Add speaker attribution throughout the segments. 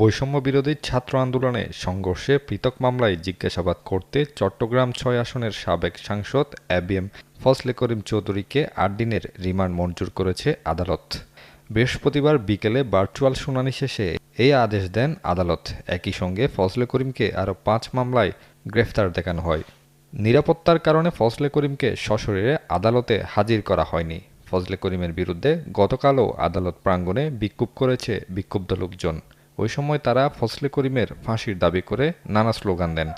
Speaker 1: বৈষম্য বিরোধী ছাত্র আন্দোলনে সংঘর্ষে পৃথক মামলায় জিজ্ঞাসাবাদ করতে চট্টগ্রাম ছয় আসনের সাবেক সাংসদ এবিএম ফজলে করিম চৌধুরীকে আট দিনের রিমান্ড মঞ্জুর করেছে আদালত। বৃহস্পতিবার বিকেলে ভার্চুয়াল শুনানি শেষে এই আদেশ দেন আদালত। একই সঙ্গে ফজলে করিমকে আরও পাঁচ মামলায় গ্রেফতার দেখানো হয়। নিরাপত্তার কারণে ফজলে করিমকে সশরীরে আদালতে হাজির করা হয়নি। ফজলে করিমের বিরুদ্ধে গতকালও আদালত প্রাঙ্গণে বিক্ষোভ করেছে বিক্ষুব্ধ লোকজন। ওই সময় তারা ফজলে করিমের ফাঁসির দাবি করে নানা স্লোগান দেন।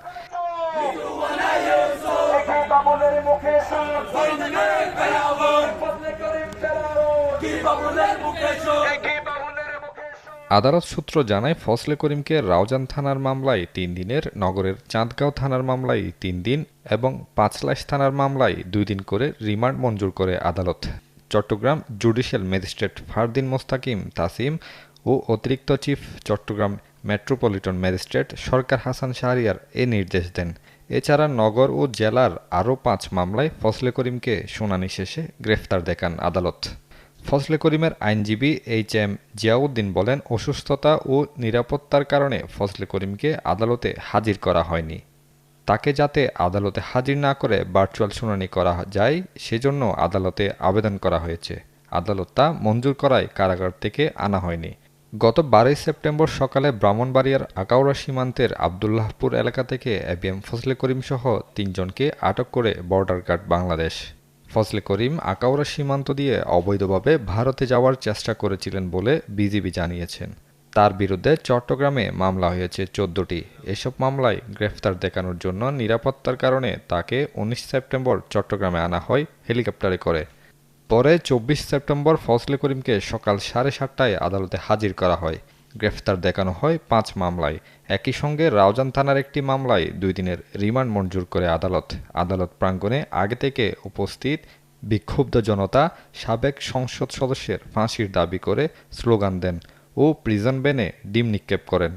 Speaker 1: আদালত সূত্র জানায়, ফজলে করিমকে রাউজান থানার মামলায় তিন দিনের, নগরের চাঁদগাঁও থানার মামলায় তিন দিন এবং পাঁচলাইশ থানার মামলায় দুই দিন করে রিমান্ড মঞ্জুর করে আদালত। চট্টগ্রাম জুডিশিয়াল ম্যাজিস্ট্রেট ফারদিন মোস্তাকিম তাসিম ও অতিরিক্ত chief Chattogram metropolitan magistrate Sarkar Hasan Shahriar এ নির্দেশ দেন। এছাড়া নগর ও জেলার আরও পাঁচ মামলায় ফজলে করিমকে শুনানি শেষে গ্রেফতার দেখান আদালত। ফজলে করিমের আইনজীবী এইচ এম জিয়াউদ্দিন বলেন, অসুস্থতা ও নিরাপত্তার কারণে ফজলে করিমকে আদালতে হাজির করা হয়নি। তাকে যাতে আদালতে হাজির না করে ভার্চুয়াল শুনানি করা যায়, সেজন্য আদালতে আবেদন করা হয়েছে। আদালত তা মঞ্জুর করায় কারাগার থেকে আনা হয়নি। গত বারোই সেপ্টেম্বর সকালে ব্রাহ্মণবাড়িয়ার আকাউড়া সীমান্তের আবদুল্লাহপুর এলাকা থেকে এবিএম ফজলে করিম সহ তিনজনকে আটক করে বর্ডার গার্ড বাংলাদেশ। ফজলে করিম আকাউড়া সীমান্ত দিয়ে অবৈধভাবে ভারতে যাওয়ার চেষ্টা করেছিলেন বলে বিজিবি জানিয়েছেন। তার বিরুদ্ধে চট্টগ্রামে মামলা হয়েছে চোদ্দটি। এসব মামলায় গ্রেফতার দেখানোর জন্য নিরাপত্তার কারণে তাকে উনিশ সেপ্টেম্বর চট্টগ্রামে আনা হয় হেলিকপ্টারে করে। পরে চব্বিশ সেপ্টেম্বর ফজলে করিমকে সকাল সাড়ে সাতটায় আদালতে হাজির করা হয়। গ্রেফতার দেখানো হয় পাঁচ মামলায়। একই সঙ্গে রাউজান থানার একটি মামলায় দুই দিনের রিমান্ড মঞ্জুর করে আদালত। আদালত প্রাঙ্গণে আগে থেকে উপস্থিত বিক্ষুব্ধ জনতা, সাবেক সংসদ সদস্যের ফাঁসির দাবি করে স্লোগান দেন ও প্রিজন বেনে ডিম নিক্ষেপ করেন।